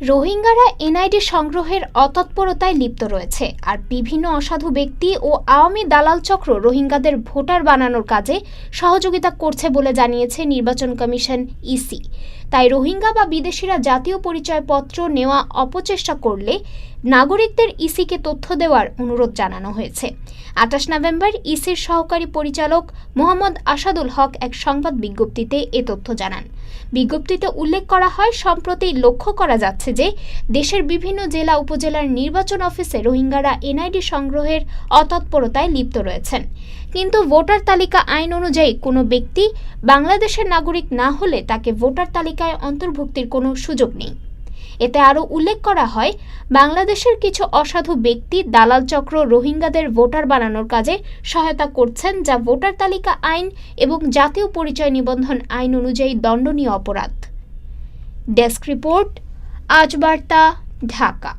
রোহিঙ্গারা এনআইডি সংগ্রহের অতৎপরতায় লিপ্ত রয়েছে, আর বিভিন্ন অসাধু ব্যক্তি ও আওয়ামী দালাল চক্র রোহিঙ্গাদের ভোটার বানানোর কাজে সহযোগিতা করছে বলে জানিয়েছে নির্বাচন কমিশন ইসি। তাই রোহিঙ্গা বা বিদেশিরা জাতীয় পরিচয়পত্র নেওয়া অপচেষ্টা করলে নাগরিকদের ইসিকে তথ্য দেওয়ার অনুরোধ জানানো হয়েছে। আঠাশ নভেম্বর ইসির সহকারী পরিচালক মোহাম্মদ আসাদুল হক এক সংবাদ বিজ্ঞপ্তিতে এ তথ্য জানান। বিজ্ঞপ্তিতে উল্লেখ করা হয়, সম্প্রতি লক্ষ্য করা যাচ্ছে যে দেশের বিভিন্ন জেলা উপজেলার নির্বাচন অফিসে রোহিঙ্গারা এনআইডি সংগ্রহের অতৎপরতায় লিপ্ত রয়েছেন। কিন্তু ভোটার তালিকা আইন অনুযায়ী কোনো ব্যক্তি বাংলাদেশের নাগরিক না হলে তাকে ভোটার তালিকায় অন্তর্ভুক্তির কোনো সুযোগ নেই। এতে আরও উল্লেখ করা হয়, বাংলাদেশের কিছু অসাধু ব্যক্তি দালাল চক্র রোহিঙ্গাদের ভোটার বানানোর কাজে সহায়তা করছেন যা ভোটার তালিকা আইন এবং জাতীয় পরিচয় নিবন্ধন আইন অনুযায়ী দণ্ডনীয় অপরাধ। ডেস্ক রিপোর্ট, আজ বার্তা, ঢাকা।